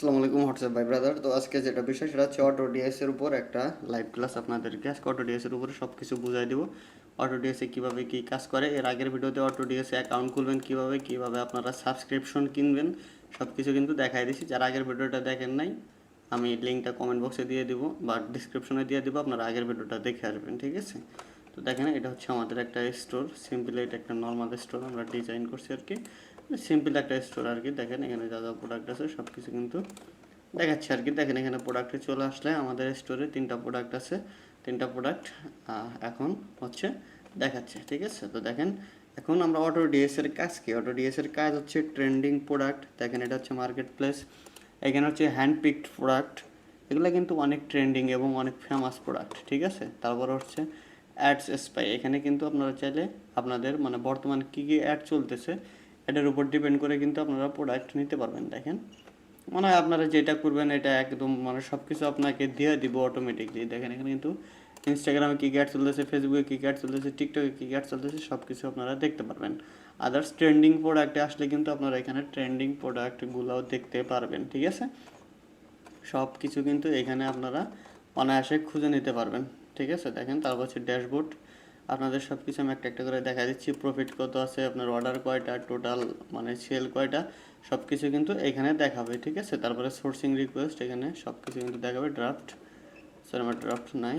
আসসালামু আলাইকুম হোয়াটসঅ্যাপ ভাই ব্রাদার তো আজকে যেটা বিষয় সেটা হচ্ছে অটো ডিএস এর উপর একটা লাইভ ক্লাস আপনাদেরকে আজকে অটো ডিএস এর উপরে সব কিছু বুঝাই দিব। অটো ডিএস কীভাবে কী কাজ করে? এর আগের ভিডিওতে অটো ডিএস অ্যাকাউন্ট খুলবেন কীভাবে? কীভাবে আপনারা সাবস্ক্রিপশন কিনবেন? সব কিছু কিন্তু দেখাই দিছি। যারা আগের ভিডিওটা দেখেন নাই, আমি লিঙ্কটা কমেন্ট বক্সে দিয়ে দিব বা ডিসক্রিপশনে দিয়ে দিব, আপনারা আগের ভিডিওটা দেখে আসবেন, ঠিক আছে? তো দেখেন, এটা হচ্ছে আমাদের একটা স্টোর সিম্পলি এটা একটা নর্মাল স্টোর আমরা ডিজাইন করছি আর কি সিম্পল একটা স্টোর আর কি দেখেন, এখানে যা যা প্রোডাক্ট আছে সব কিছু কিন্তু দেখাচ্ছে আর কি দেখেন, এখানে প্রোডাক্টে চলে আসলে আমাদের স্টোরে তিনটা প্রোডাক্ট আছে। তিনটা প্রোডাক্ট এখন হচ্ছে দেখাচ্ছে, ঠিক আছে? তো দেখেন, এখন আমরা অটো ডিএস এর কাজ কি? অটো ডিএস এর কাজ হচ্ছে ট্রেন্ডিং প্রোডাক্ট দেখেন, এটা হচ্ছে মার্কেট প্লেস এখানে হচ্ছে হ্যান্ড পিকড প্রোডাক্ট এগুলো কিন্তু অনেক ট্রেন্ডিং এবং অনেক ফেমাস প্রোডাক্ট ঠিক আছে? তারপর হচ্ছে অ্যাডস স্পাই এখানে কিন্তু আপনারা চাইলে আপনাদের মানে বর্তমান কী কী অ্যাড চলতেছে এটার উপর ডিপেন্ড করে কিন্তু আপনারা প্রোডাক্ট নিতে পারবেন, দেখেন। মনে হয় আপনারা যেটা করবেন, এটা একদম মানে সব কিছু আপনাকে দিয়ে দিব অটোমেটিকলি দেখেন, এখানে কিন্তু ইনস্টাগ্রামে কী অ্যাড চলতেছে ফেসবুকে কী অ্যাড চলতেছে টিকটকে কী অ্যাড চলতেছে সব কিছু আপনারা দেখতে পারবেন। আদার্স ট্রেন্ডিং প্রোডাক্টে আসলে কিন্তু আপনারা এখানে ট্রেন্ডিং প্রোডাক্টগুলোও দেখতে পারবেন, ঠিক আছে? সব কিছু কিন্তু এখানে আপনারা অনায়াসে খুঁজে নিতে পারবেন, ঠিক আছে? দেখেন, তারপর হচ্ছে ড্যাশবোর্ড আপনাদের সব কিছু আমি একটা একটা করে দেখা দিচ্ছি। প্রফিট কত আছে, আপনার অর্ডার কয়টা টোটাল মানে সেল কয়টা সব কিছু কিন্তু এখানে দেখাবে, ঠিক আছে? তারপরে সোর্সিং রিকোয়েস্ট এখানে সব কিছু কিন্তু দেখাবে ড্রাফট স্যার আমার ড্রাফট নাই।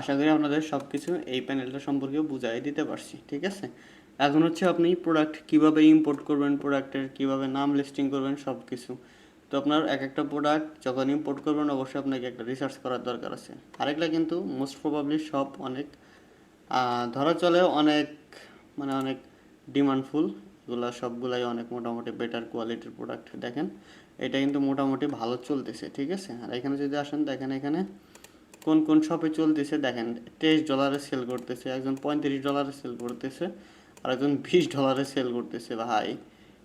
আশা করি আপনাদের সব কিছু এই প্যানেলটা সম্পর্কে বুঝাই দিতে পারছি, ঠিক আছে? এখন হচ্ছে আপনি প্রোডাক্ট কীভাবে ইম্পোর্ট করবেন প্রোডাক্টের কীভাবে নাম লিস্টিং করবেন সব কিছু তো আপনার এক একটা প্রোডাক্ট যখন ইম্পোর্ট করবেন, অবশ্যই আপনাকে একটা রিসার্চ করার দরকার আছে। আরেকটা কিন্তু মোস্ট প্রবাবলি সব অনেক ধরা চলে অনেক মানে অনেক ডিমান্ডফুল এগুলো সবগুলাই অনেক মোটামুটি বেটার কোয়ালিটির প্রোডাক্ট দেখেন। এটা কিন্তু মোটামুটি ভালো চলতেছে, ঠিক আছে? আর এখানে যদি আসেন, দেখেন এখানে কোন কোন শপে চলতেছে, দেখেন তেইশ ডলারে সেল করতেছে, একজন পঁয়ত্রিশ ডলারে সেল করতেছে আর একজন বিশ ডলারে সেল করতেছে, ভাই।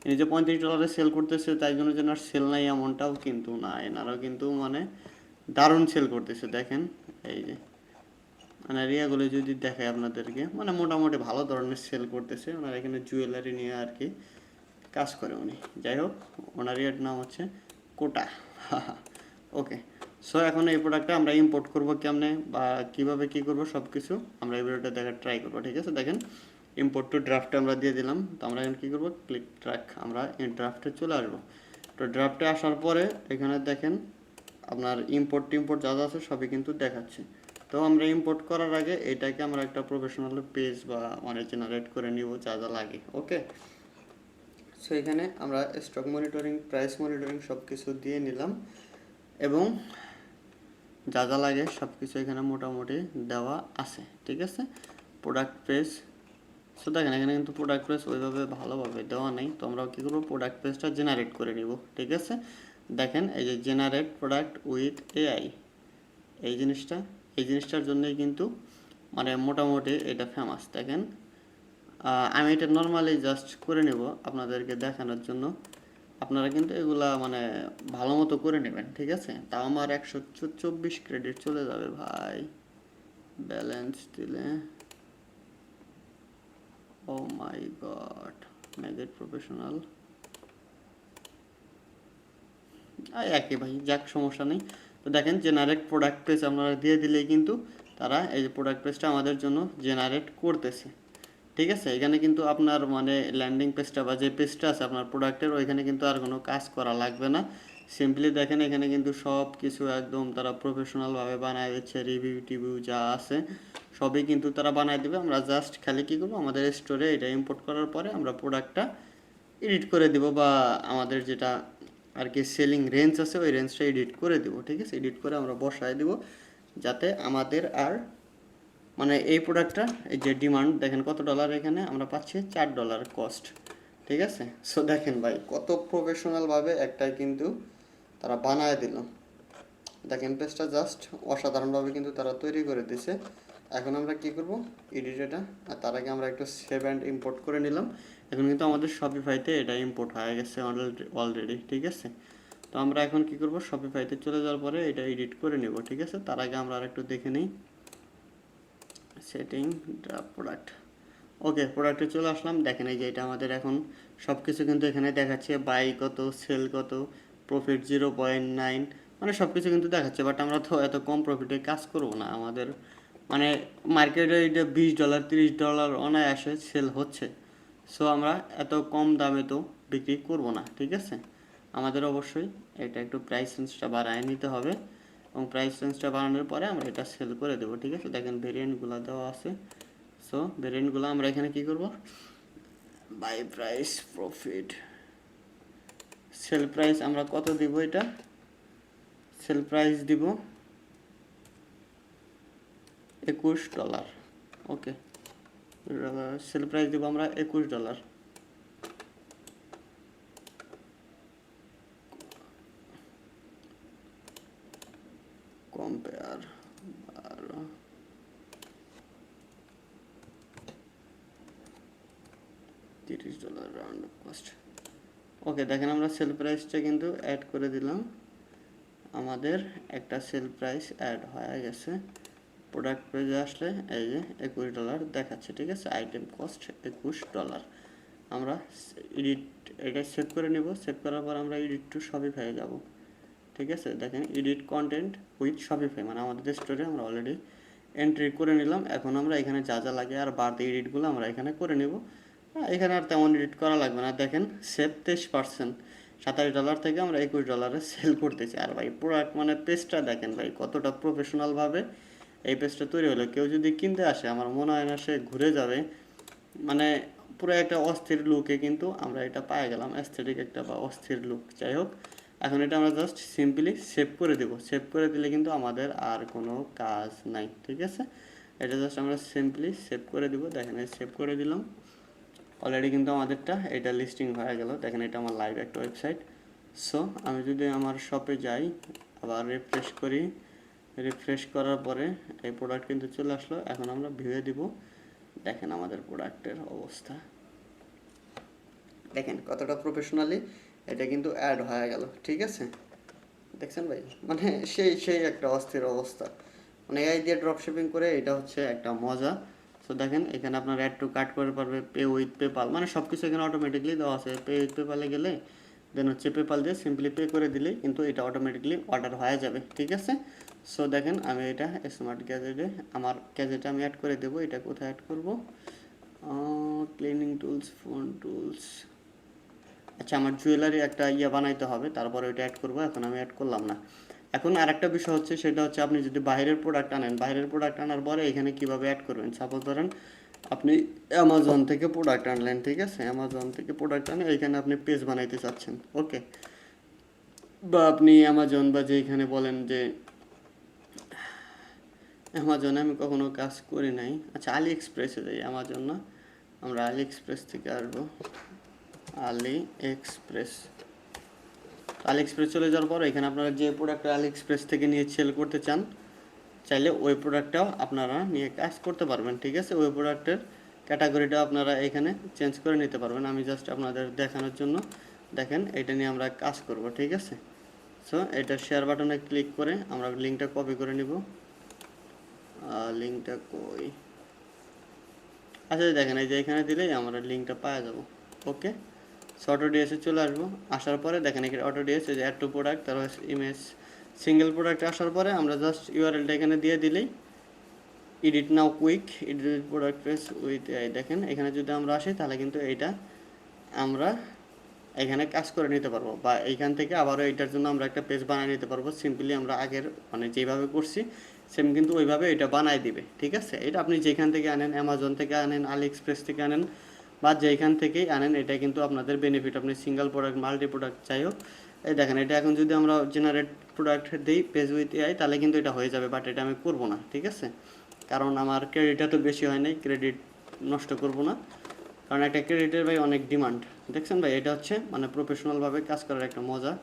ইনি যে পঁয়ত্রিশ ডলারে সেল করতেছে, তাই জন্য যেন আর সেল নাই এমনটাও কিন্তু না এনারাও কিন্তু মানে দারুণ সেল করতেছে, দেখেন, এই যে। মানে এরিয়াগুলো যদি দেখায় আপনাদেরকে মানে মোটামুটি ভালো ধরনের সেল করতেছে। ওনার এখানে জুয়েলারি নিয়ে আর কি কাজ করে উনি। যাই হোক, ওনার এর নাম হচ্ছে কোটা। ওকে সো এখন এই প্রোডাক্টটা আমরা ইম্পোর্ট করব কেমনে বা কীভাবে কি করব সব কিছু আমরা এই ভিডিওটা দেখার ট্রাই করব, ঠিক আছে? দেখেন ইম্পোর্ট টু ড্রাফটে আমরা দিয়ে দিলাম। তো আমরা এখন কী করব? ক্লিক ট্র্যাক আমরা এই ড্রাফটে চলে আসব। তো ড্রাফটে আসার পরে এখানে দেখেন, আপনার ইম্পোর্ট টিম্পোর্ট যা যা আছে সবই কিন্তু দেখাচ্ছে। তো আমরা ইম্পোর্ট করার আগে এটাকে আমরা একটা প্রফেশনাল পেজ বা মানে জেনারেট করে নিব যা যা লাগে ওকে সো এখানে আমরা স্টক মনিটরিং প্রাইস মনিটরিং সব কিছু দিয়ে নিলাম এবং যা যা লাগে সব কিছু এখানে মোটামুটি দেওয়া আছে, ঠিক আছে? প্রোডাক্ট পেজ সো দেখেন এখানে কিন্তু প্রোডাক্ট পেজ ওইভাবে ভালোভাবে দেওয়া নেই, তো আমরা কী করব? প্রোডাক্ট পেজটা জেনারেট করে নিব, ঠিক আছে? দেখেন এই যে জেনারেট প্রোডাক্ট উইথ এআই এই জিনিসটা এই জিনিসটার জন্যই কিন্তু মানে মোটামুটি এটা ফেমাস দেখেন। আমি এটা নর্মালি জাস্ট করে নেব আপনাদেরকে দেখানোর জন্য। আপনারা কিন্তু এগুলা মানে ভালো মতো করে নেবেন, ঠিক আছে? তাও আমার একশো চব্বিশ ক্রেডিট চলে যাবে ভাই। ব্যালেন্স দিলে। ও মাই গড মেগেট প্রফেশনাল একই ভাই, যাক, সমস্যা নেই। তো দেখেন জেনারেট প্রোডাক্ট পেজ আপনারা দিয়ে দিলেই কিন্তু তারা এই যে প্রোডাক্ট পেজটা আমাদের জন্য জেনারেট করতেছে। ঠিক আছে? এখানে কিন্তু আপনার মানে ল্যান্ডিং পেজটা বা যে পেজটা আছে আপনার প্রোডাক্টের ওইখানে কিন্তু আর কোনো কাজ করা লাগবে না। সিম্পলি দেখেন, এখানে কিন্তু সব কিছু একদম তারা প্রফেশনালভাবে বানায় দিচ্ছে রিভিউ টিভিউ যা আছে, সবই কিন্তু তারা বানায় দিবে। আমরা জাস্ট খালি কী করব? আমাদের স্টোরে এটা ইম্পোর্ট করার পরে আমরা প্রোডাক্টটা এডিট করে দিব বা আমাদের যেটা আর কি সেলিং রেঞ্জ আছে, ওই রেঞ্জটা এডিট করে দেবো, ঠিক আছে? এডিট করে আমরা বসায় দেবো, যাতে আমাদের আর মানে এই প্রোডাক্টটা এই যে ডিমান্ড দেখেন কত ডলার এখানে, আমরা পাচ্ছি চার ডলার কস্ট ঠিক আছে? সো দেখেন ভাই, কত প্রফেশনালভাবে একটা কিন্তু তারা বানায় দিল। দেখেন পেজটা জাস্ট অসাধারণভাবে কিন্তু তারা তৈরি করে দিছে। এখন আমরা কি করব? এডিট এটা, আর তার আগে আমরা একটু সেভ অ্যান্ড ইম্পোর্ট করে নিলাম। এখন কিন্তু আমাদের শপিফাইতে এটা ইম্পোর্ট হয়ে গেছে অলরেডি ঠিক আছে? তো আমরা এখন কি করব? শপিফাইতে চলে যাওয়ার পরে এটা এডিট করে নেব, ঠিক আছে? তার আগে আমরা আরেকটু দেখে নিই। সেটিং প্রোডাক্ট ওকে প্রোডাক্টে চলে আসলাম। দেখেন এই যে এটা আমাদের এখন সব কিছু কিন্তু এখানে দেখাচ্ছে। বাই কত সেল কত প্রফিট জিরো পয়েন্ট নাইন মানে সব কিছু কিন্তু দেখাচ্ছে। বাট আমরা তো এত কম প্রফিটে কাজ করব না। আমাদের মানে মার্কেটে এটা বিশ ডলার তিরিশ ডলার অনায়াসে সেল হচ্ছে। সো আমরা এত কম দামে তো বিক্রি করব না, ঠিক আছে? আমাদের অবশ্যই এটা একটু প্রাইস রেঞ্জটা বাড়ায় নিতে হবে এবং প্রাইস রেঞ্জটা বাড়ানোর পরে আমরা এটা সেল করে দেবো, ঠিক আছে? দেখেন ভেরিয়েন্টগুলো দেওয়া আছে। সো ভেরিয়েন্টগুলো আমরা এখানে কি করব? Buy price profit sell price আমরা কত দিব এটা? সেল প্রাইস দিব একুশ ডলার ওকে সেল প্রাইস দিব আমরা একুশ ডলার কম্পেয়ার বারো তিরিশ ডলার রাউন্ড কস্ট ওকে দেখেন আমরা সেল প্রাইসটা কিন্তু অ্যাড করে দিলাম। আমাদের একটা সেল প্রাইস অ্যাড হয়ে গেছে। প্রোডাক্ট পেজে আসলে এই যে একুশ ডলার দেখাচ্ছে ঠিক আছে? আইটেম কস্ট একুশ ডলার আমরা এডিট এটা সেভ করে নিব। সেভ করার পর আমরা এডিট টু শপিফাই যাব। ঠিক আছে? দেখেন এডিট কন্টেন্ট উইথ শপিফাই মানে আমাদের স্টোরে আমরা অলরেডি এন্ট্রি করে নিলাম। এখন আমরা এখানে যা যা লাগে আর বাড়তি এডিটগুলো আমরা এখানে করে নেব। হ্যাঁ, এখানে আর তেমন এডিট করা লাগবে না। দেখেন সেভ তেইশ পার্সেন্ট সাতাশ ডলার থেকে আমরা একুশ ডলারে সেল করতেছি। আর ভাই প্রোডাক্ট মানে পেজটা দেখেন ভাই কতটা প্রফেশনালভাবে এই পেজটা তৈরি হলো কেউ যদি কিনতে আসে, আমার মনে হয় না সে ঘুরে যাবে। মানে পুরো একটা অস্থির লুকে কিন্তু আমরা এটা পায়ে গেলাম অ্যাস্থেটিক একটা বা অস্থির লুক যাই হোক, এখন এটা আমরা জাস্ট সিম্পলি সেভ করে দেব। সেভ করে দিলে কিন্তু আমাদের আর কোনো কাজ নাই, ঠিক আছে? এটা জাস্ট আমরা সিম্পলি সেভ করে দিব। দেখেন সেভ করে দিলাম। অলরেডি কিন্তু আমাদেরটা এটা লিস্টিং হয়ে গেল। দেখেন, এটা আমার লাইভ একটা ওয়েবসাইট সো আমি যদি আমার শপে যাই, আবার রিফ্রেশ করি। রিফ্রেশ করার পরে এই প্রোডাক্ট কিন্তু চলে আসলো। এখন আমরা ভিউয়ে দিব। দেখেন আমাদের প্রোডাক্টের অবস্থা। দেখেন কতটা প্রফেশনালি এটা কিন্তু অ্যাড হয়ে গেল, ঠিক আছে? দেখছেন ভাই? মানে সেই সেই একটা অস্থির অবস্থা। মানে এই দিয়ে ড্রপ শিপিং করে এটা হচ্ছে একটা মজা। তো দেখেন এখানে আপনার অ্যাড টু কাট করে পারবে পে উইথ পেপাল মানে সব কিছু এখানে অটোমেটিকলি দেওয়া আছে। পে উইথ পেপালে গেলে দেন হচ্ছে পেপাল দিয়ে সিম্পলি পে করে দিলে কিন্তু এটা অটোমেটিকলি অর্ডার হয়ে যাবে, ঠিক আছে? সো দেখেন আমি এটা স্মার্ট গ্যাজেটে আমার গ্যাজেটে আমি অ্যাড করে দেবো, এটা কোথায় অ্যাড করব? ক্লিনিং টুলস ফোন টুলস আচ্ছা আমার জুয়েলারি একটা ইয়ে বানাইতে হবে, তারপরে ওইটা অ্যাড করব, এখন আমি অ্যাড করলাম না। এখন আরেকটা বিষয় হচ্ছে, সেটা হচ্ছে আপনি যদি বাইরের প্রোডাক্ট আনেন, বাইরের প্রোডাক্ট আনার পরে এখানে কীভাবে অ্যাড করবেন? সাপোজ ধরেন আপনি অ্যামাজন থেকে প্রোডাক্ট আনলেন, ঠিক আছে? অ্যামাজন থেকে প্রোডাক্ট আনে, এখানে আপনি পেজ বানাইতে চাচ্ছেন ওকে বা আপনি অ্যামাজন বা যেখানে বলেন যে অ্যামাজনে আমি কখনো কাজ করি নাই। আচ্ছা আলি এক্সপ্রেসে যাই অ্যামাজন না? আমরা আলি এক্সপ্রেস থেকে আসব। আলি এক্সপ্রেস আলি এক্সপ্রেস চলে যাওয়ার পর এখানে আপনারা যে প্রোডাক্টটা আলি এক্সপ্রেস থেকে নিয়ে সেল করতে চান চাইলে ওই প্রোডাক্টটাও আপনারা নিয়ে কাজ করতে পারবেন, ঠিক আছে? ওই প্রোডাক্টের ক্যাটাগরিটাও আপনারা এখানে চেঞ্জ করে নিতে পারবেন। আমি জাস্ট আপনাদের দেখানোর জন্য, দেখেন, এটা নিয়ে আমরা কাজ করব, ঠিক আছে? সো এটা শেয়ার বাটনে ক্লিক করে আমরা লিঙ্কটা কপি করে নিব। লিঙ্কটা কই? আচ্ছা দেখেন, এই যে এখানে দিলেই আমরা লিঙ্কটা পাওয়া যাব। ওকে সো অটো ডিএসে চলে আসব। আসার পরে দেখেন, এখানে auto DS add to product তারপর ইমেজ সিঙ্গেল প্রোডাক্ট আসার পরে আমরা জাস্ট ইউআরএলটা এখানে দিয়ে দিলেই edit now quick edit product page with দেখেন, এখানে যদি আমরা আসি তাহলে কিন্তু এইটা আমরা এখানে কাজ করে নিতে পারব বা এইখান থেকে আবারও এটার জন্য আমরা একটা পেজ বানিয়ে নিতে পারব। সিম্পলি আমরা আগের মানে যেভাবে করছি সেম কিন্তু ওইভাবে এটা বানাই দিবে, ঠিক আছে? এটা আপনি যেখান থেকে আনেন অ্যামাজন থেকে আনেন আলি এক্সপ্রেস থেকে আনেন বা যেখান থেকেই আনেন, এটা কিন্তু আপনাদের বেনিফিট আপনি সিঙ্গেল প্রোডাক্ট মাল্টি প্রোডাক্ট যাই হোক এই দেখেন, এটা এখন যদি আমরা জেনারেট প্রোডাক্ট দিই পেজ উইথ এআই তাহলে কিন্তু এটা হয়ে যাবে বাট এটা আমি করব না, ঠিক আছে? কারণ আমার ক্রেডিটটা তো বেশি হয় নাই ক্রেডিট নষ্ট করব না। কারণ একটা ক্রেডিটের ভাই অনেক ডিমান্ড দেখছেন ভাই? এটা হচ্ছে মানে প্রফেশনালভাবে কাজ করার একটা মজা,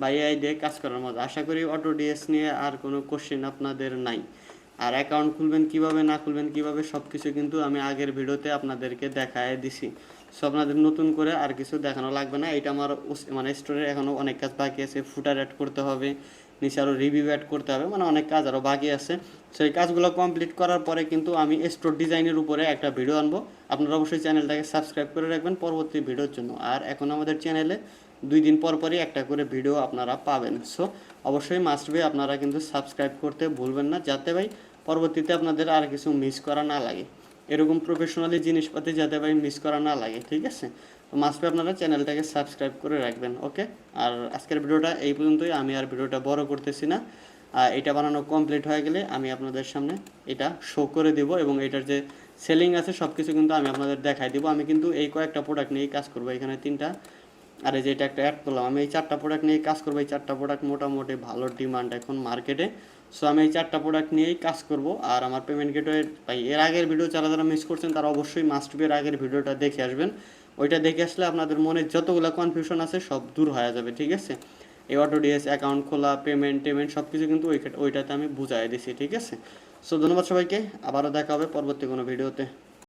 বা এআই দিয়ে কাজ করার মজা। আশা করি অটো ডিএস নিয়ে আর কোনো কোশ্চেন আপনাদের নাই। আর অ্যাকাউন্ট খুলবেন কীভাবে, না খুলবেন কীভাবে সব কিছু কিন্তু আমি আগের ভিডিওতে আপনাদেরকে দেখায় দিছি। সো আপনাদের নতুন করে আর কিছু দেখানো লাগবে না। এটা আমার মানে স্টোরে এখনও অনেক কাজ বাকি আছে। ফুটার অ্যাড করতে হবে, নিচে আরও রিভিউ অ্যাড করতে হবে মানে অনেক কাজ আরও বাকি আছে। সেই কাজগুলো কমপ্লিট করার পরে কিন্তু আমি স্টোর ডিজাইনের উপরে একটা ভিডিও আনব। আপনারা অবশ্যই চ্যানেলটাকে সাবস্ক্রাইব করে রাখবেন পরবর্তী ভিডিওর জন্য। আর এখন আমাদের চ্যানেলে দুই দিন পর পরই একটা করে ভিডিও আপনারা পাবেন। সো অবশ্যই মাস্ট বি আপনারা কিন্তু সাবস্ক্রাইব করতে ভুলবেন না, যাতে ভাই পরবর্তীতে আপনাদের আর কিছু মিস করা না লাগে। এরকম প্রফেশনালি জিনিসপাতি যাতে ভাই মিস করা না লাগে, ঠিক আছে? তো মাস্ট আপনারা চ্যানেলটাকে সাবস্ক্রাইব করে রাখবেন ওকে আর আজকের ভিডিওটা এই পর্যন্তই, আমি আর ভিডিওটা বড় করতেছি না। আর এটা বানানো কমপ্লিট হয়ে গেলে আমি আপনাদের সামনে এটা শো করে দেব এবং এটার যে সেলিং আছে সব কিছু কিন্তু আমি আপনাদের দেখাই দিব। আমি কিন্তু এই কয়েকটা প্রোডাক্ট নিয়েই কাজ করব, এখানে তিনটা আর এই যে এটা একটা অ্যাড করলাম, আমি এই চারটা প্রোডাক্ট নিয়ে কাজ করব। এই চারটা প্রোডাক্ট মোটামুটি ভালো ডিমান্ড এখন মার্কেটে সো আমি এই চারটা প্রোডাক্ট নিয়েই কাজ করব। আর আমার পেমেন্ট গেটওয়ে ভাই, এর আগের ভিডিও যারা যারা মিস করছেন, তারা অবশ্যই মাস্ট বি এর আগের ভিডিওটা দেখে আসবেন। ওইটা দেখে আসলে আপনাদের মনে যতগুলো কনফিউশন আছে, সব দূর হয়ে যাবে, ঠিক আছে? এই অটো ডিএস অ্যাকাউন্ট খোলা পেমেন্ট টেমেন্ট সব কিছু কিন্তু ওইটাতে আমি বুঝাই দিছি, ঠিক আছে? সো ধন্যবাদ সবাইকে। আবারও দেখা হবে পরবর্তী কোনো ভিডিওতে